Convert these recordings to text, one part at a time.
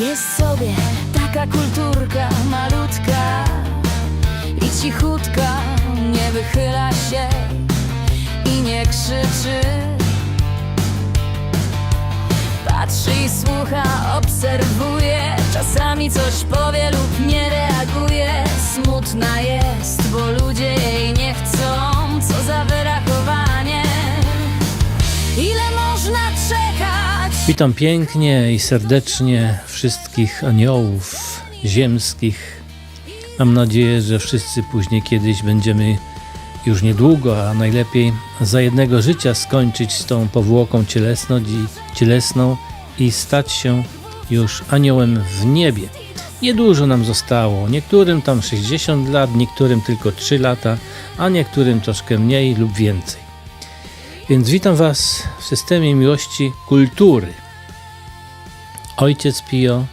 Jest sobie taka kulturka malutka i cichutka nie wychyla się i nie krzyczy. Patrzy i słucha, obserwuje, czasami coś powie lub nie reaguje. Smutna jest, bo ludzie jej nie chcą, co za Witam pięknie i serdecznie wszystkich aniołów ziemskich. Mam nadzieję, że wszyscy później kiedyś będziemy już niedługo, a najlepiej za jednego życia skończyć z tą powłoką cielesną i, stać się już aniołem w niebie. Niedużo nam zostało, niektórym tam 60 lat, niektórym tylko 3 lata, a niektórym troszkę mniej lub więcej. Więc witam Was w systemie miłości kultury. Ojciec Pio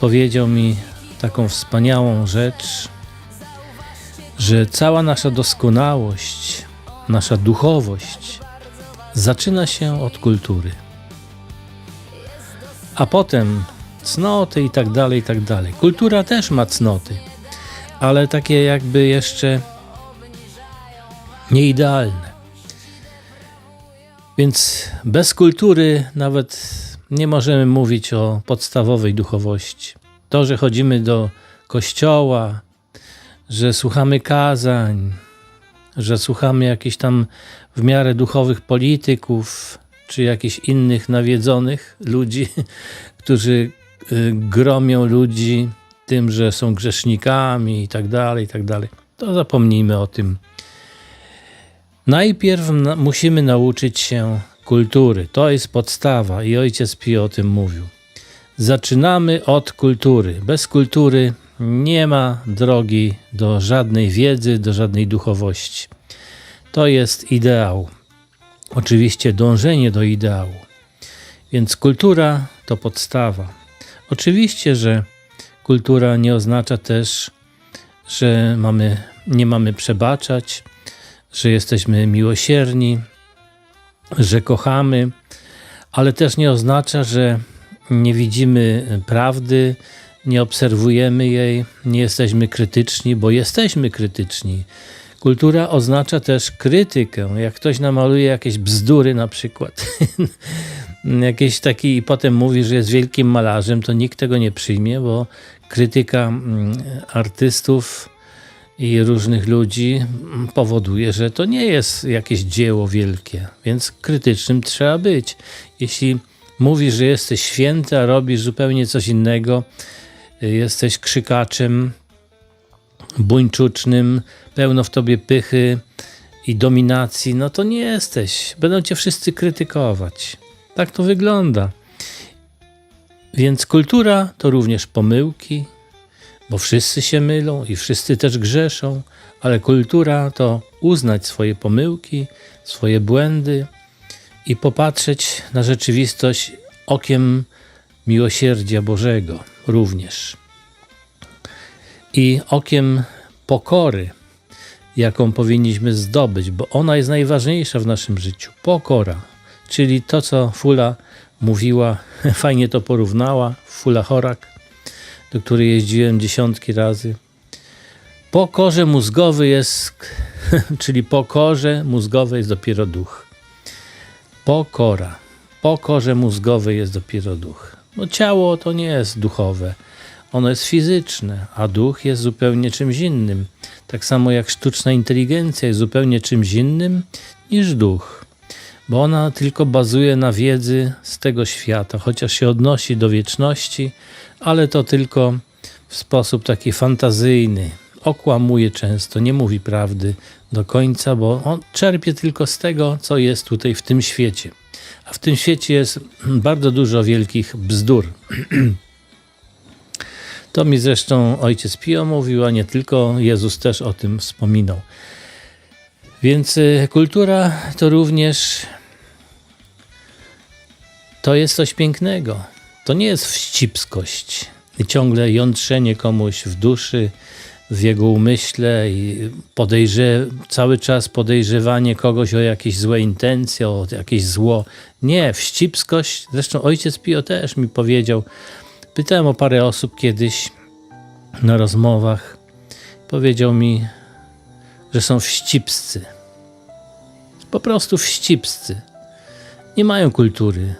powiedział mi taką wspaniałą rzecz, że cała nasza doskonałość, nasza duchowość zaczyna się od kultury. A potem cnoty i tak dalej, i tak dalej. Kultura też ma cnoty, ale takie jakby jeszcze nieidealne. Więc bez kultury nawet nie możemy mówić o podstawowej duchowości. To, że chodzimy do kościoła, że słuchamy kazań, że słuchamy jakichś tam w miarę duchowych polityków, czy jakichś innych nawiedzonych ludzi, którzy y, gromią ludzi tym, że są grzesznikami i tak dalej, i tak dalej. To zapomnijmy o tym. Najpierw na, musimy nauczyć się kultury. To jest podstawa i ojciec Pio o tym mówił. Zaczynamy od kultury. Bez kultury nie ma drogi do żadnej wiedzy, do żadnej duchowości. To jest ideał. Oczywiście dążenie do ideału. Więc kultura to podstawa. Oczywiście, że kultura nie oznacza też, że mamy, nie mamy przebaczać, że jesteśmy miłosierni, że kochamy, ale też nie oznacza, że nie widzimy prawdy, nie obserwujemy jej, nie jesteśmy krytyczni, bo jesteśmy krytyczni. Kultura oznacza też krytykę. Jak ktoś namaluje jakieś bzdury na przykład, jakieś taki i potem mówi, że jest wielkim malarzem, to nikt tego nie przyjmie, bo krytyka mm, artystów i różnych ludzi powoduje, że to nie jest jakieś dzieło wielkie, więc krytycznym trzeba być. Jeśli mówisz, że jesteś święty, a robisz zupełnie coś innego, jesteś krzykaczem, buńczucznym, pełno w tobie pychy i dominacji, no to nie jesteś. Będą cię wszyscy krytykować. Tak to wygląda. Więc kultura to również pomyłki, bo wszyscy się mylą i wszyscy też grzeszą, ale kultura to uznać swoje pomyłki, swoje błędy i popatrzeć na rzeczywistość okiem miłosierdzia Bożego również. I okiem pokory, jaką powinniśmy zdobyć, bo ona jest najważniejsza w naszym życiu. Pokora, czyli to, co Fula mówiła, fajnie to porównała, Fula Chorak, do której jeździłem dziesiątki razy. Po korze mózgowy jest, czyli po korze mózgowej jest dopiero duch. Pokora. Po korze mózgowej jest dopiero duch. No ciało to nie jest duchowe. Ono jest fizyczne, a duch jest zupełnie czymś innym. Tak samo jak sztuczna inteligencja jest zupełnie czymś innym niż duch, bo ona tylko bazuje na wiedzy z tego świata, chociaż się odnosi do wieczności, ale to tylko w sposób taki fantazyjny. Okłamuje często, nie mówi prawdy do końca, bo on czerpie tylko z tego, co jest tutaj w tym świecie. A w tym świecie jest bardzo dużo wielkich bzdur. To mi zresztą ojciec Pio mówił, a nie tylko Jezus też o tym wspominał. Więc y, kultura to również to jest coś pięknego. To nie jest wścibskość, ciągle jątrzenie komuś w duszy, w jego umyśle i podejrze, cały czas podejrzewanie kogoś o jakieś złe intencje, o jakieś zło. Nie, wścibskość, zresztą ojciec Pio też mi powiedział, Pytałem o parę osób kiedyś na rozmowach. Powiedział mi, że są wścibscy. Po prostu wścibscy. Nie mają kultury,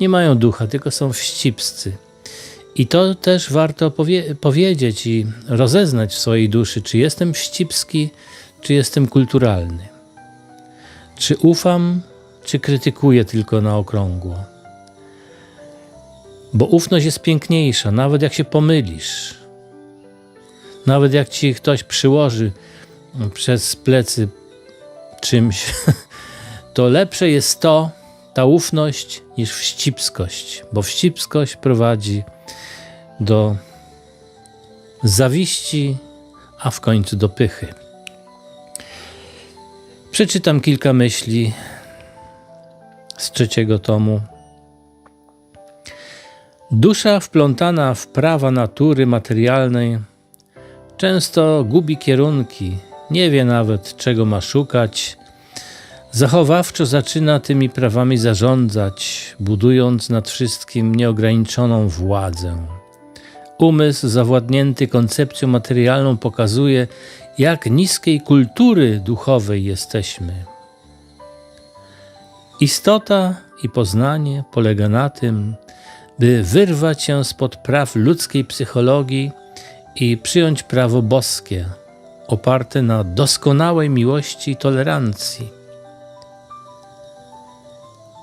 nie mają ducha, tylko są wścibscy. I to też warto powie- powiedzieć i rozeznać w swojej duszy, czy jestem wścibski, czy jestem kulturalny. Czy ufam, czy krytykuję tylko na okrągło. Bo ufność jest piękniejsza, nawet jak się pomylisz. Nawet jak ci ktoś przyłoży przez plecy czymś, to lepsze jest to, ta ufność, niż wścibskość, bo wścibskość prowadzi do zawiści, a w końcu do pychy. Przeczytam kilka myśli z trzeciego tomu. Dusza wplątana w prawa natury materialnej często gubi kierunki, nie wie nawet czego ma szukać. Zachowawczo zaczyna tymi prawami zarządzać, budując nad wszystkim nieograniczoną władzę. Umysł zawładnięty koncepcją materialną pokazuje, jak niskiej kultury duchowej jesteśmy. Istota i poznanie polega na tym, by wyrwać się spod praw ludzkiej psychologii i przyjąć prawo boskie, oparte na doskonałej miłości i tolerancji.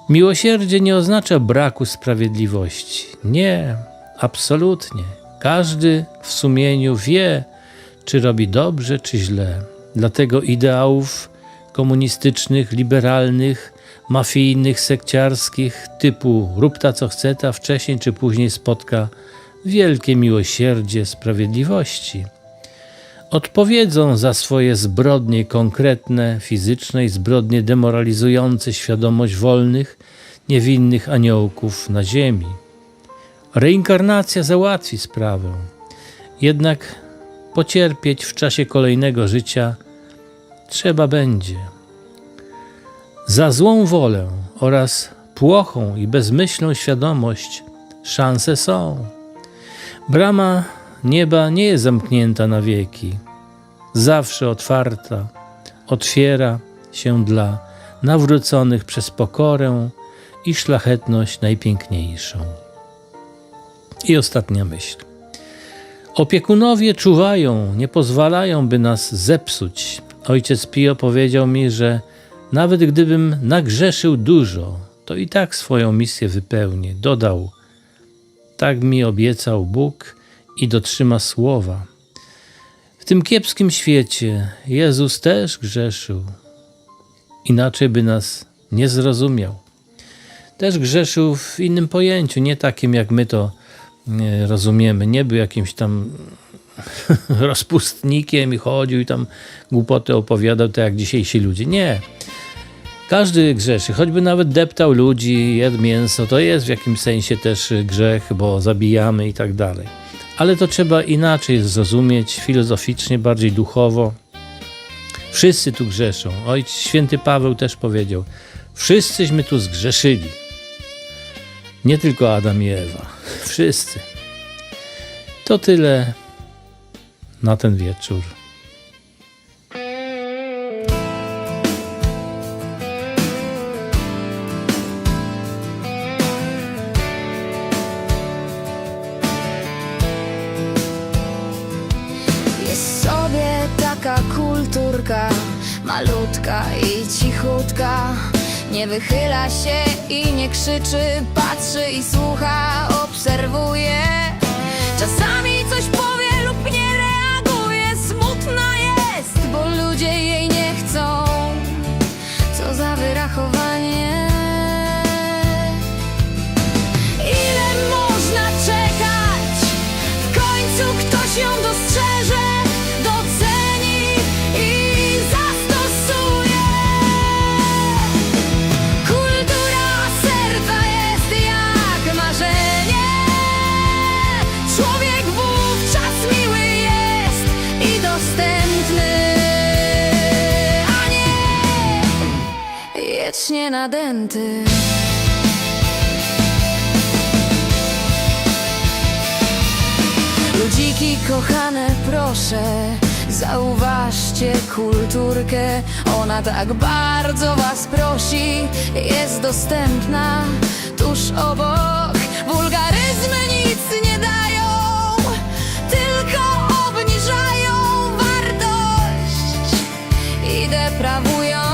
Miłosierdzie nie oznacza braku sprawiedliwości. Nie, absolutnie. Każdy w sumieniu wie, czy robi dobrze, czy źle. Dlatego ideałów komunistycznych, liberalnych, mafijnych, sekciarskich, typu rób ta co chce, ta wcześniej czy później spotka wielkie miłosierdzie sprawiedliwości. Odpowiedzą za swoje zbrodnie konkretne, fizyczne i zbrodnie demoralizujące świadomość wolnych, niewinnych aniołków na ziemi. Reinkarnacja załatwi sprawę. Jednak pocierpieć w czasie kolejnego życia trzeba będzie. Za złą wolę oraz płochą i bezmyślną świadomość szanse są. Brama nieba nie jest zamknięta na wieki. Zawsze otwarta, otwiera się dla nawróconych przez pokorę i szlachetność najpiękniejszą. I ostatnia myśl. Opiekunowie czuwają, nie pozwalają, by nas zepsuć. Ojciec Pio powiedział mi, że nawet gdybym nagrzeszył dużo, to i tak swoją misję wypełnię. Dodał, tak mi obiecał Bóg i dotrzyma słowa. W tym kiepskim świecie Jezus też grzeszył. Inaczej by nas nie zrozumiał. Też grzeszył w innym pojęciu, nie takim jak my to nie rozumiemy. Nie był jakimś tam rozpustnikiem i chodził i tam głupoty opowiadał, tak jak dzisiejsi ludzie. Nie. Każdy grzeszy, choćby nawet deptał ludzi, jadł mięso, to jest w jakimś sensie też grzech, bo zabijamy i tak dalej. Ale to trzeba inaczej zrozumieć, filozoficznie, bardziej duchowo. Wszyscy tu grzeszą. Ojciec święty Paweł też powiedział: Wszyscyśmy tu zgrzeszyli. Nie tylko Adam i Ewa. Wszyscy. To tyle na ten wieczór. I cichutka. Nie wychyla się i nie krzyczy, patrzy i słucha, obserwuje. Czasami kochane, proszę, zauważcie kulturkę. Ona tak bardzo was prosi, jest dostępna tuż obok. Wulgaryzmy nic nie dają, tylko obniżają wartość i deprawują.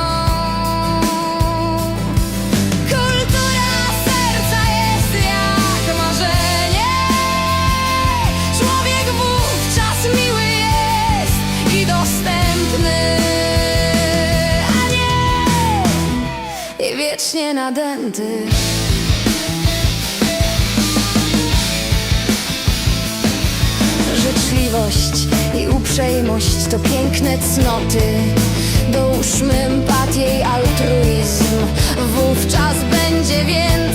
Nadęty. Życzliwość i uprzejmość to piękne cnoty. Dołóżmy empatię i altruizm. Wówczas będzie więcej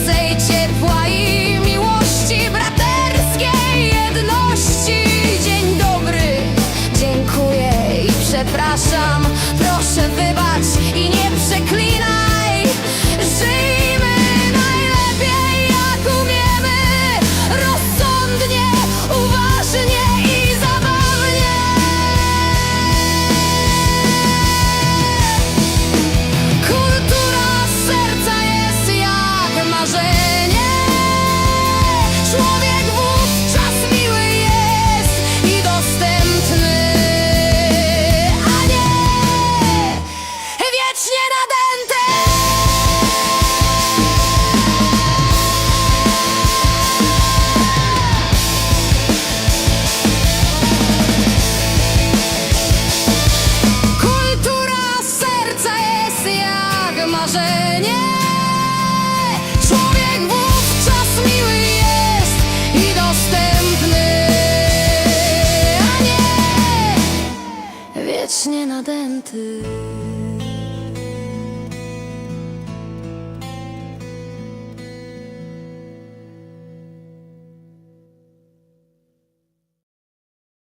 듯.